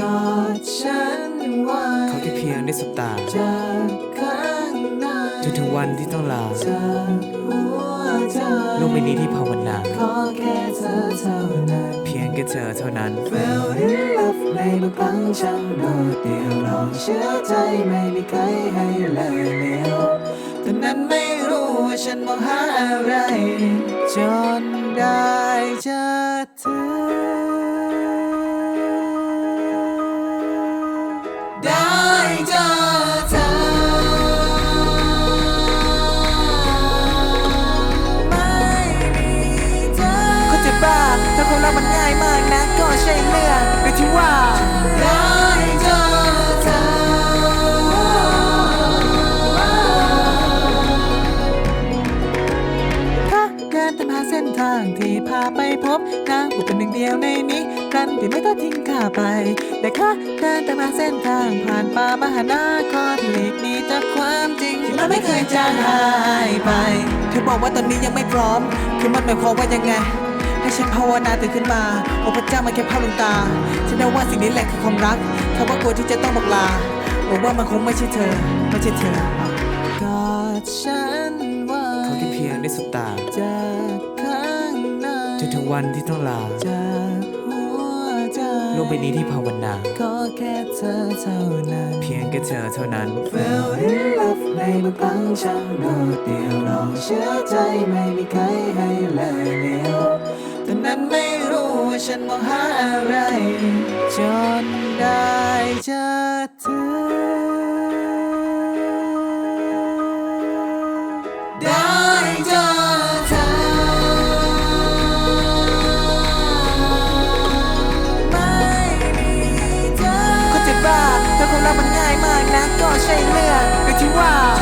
กอดฉันไว้เขาแค่เพียงได้สบตาจากข้างในจนถึงวันที่ต้องลาจากหัวใจโลกใบนี้ที่ภาวนา ขอแค่เธอเท่านั้น เพียงแค่เธอเท่านั้น Fell in love ในบางครั้งช่างโดดเดี่ยวลองเชื่อใจไม่มีใครให้เลยเลี้ยวแต่นั้นไม่รู้ว่าฉันมองหาอะไร จนได้เจอเธอ คนเรามันง่ายมากนะก็ใช่เรื่องหรือที่ว่าได้เจอเธอถ้าเดินตามหาเส้นทางที่พาไปพบนางผู้เป็นหนึ่งเดียวในนี้กันที่ไม่ต้องทิ้งข้าไปแต่ข้าเดินตามหาเส้นทางผ่านป่ามหานครหลีกหนีจากความจริงที่มันไม่เคยจางหายไป เธอบอกว่าตอนนี้ยังไม่พร้อม คือมันหมายความว่ายังไง ให้ฉันภาวนาตื่นขึ้นมา โอ้พระเจ้ามาแค่ภาพลวงตา ฉันเดาว่าสิ่งนี้แหละคือความรักเขาว่ากลัวที่จะต้องบอกลาบอกว่ามันคงไม่ใช่เธอ ไม่ใช่เธอกอดฉันไว้เขาแค่เพียงได้สบตาจากข้างในจนถึงวันที่ต้องลาจากหัวใจโลกใบนี้ที่ภาวนาขอแค่เธอเท่านั้น เพียงแค่เธอเท่านั้น Fell in love ในบางครั้งช่างโดดเดี่ยวลองเชื่อใจไม่มีใครให้เลย ฉันมองหาอะไร จนได้เจอเธอ ได้เจอเธอ ไม่มีเธอเขาจะบ้าถ้าคนเรามันง่ายมากนะ ก็ใช่เรื่องหรือที่ว่า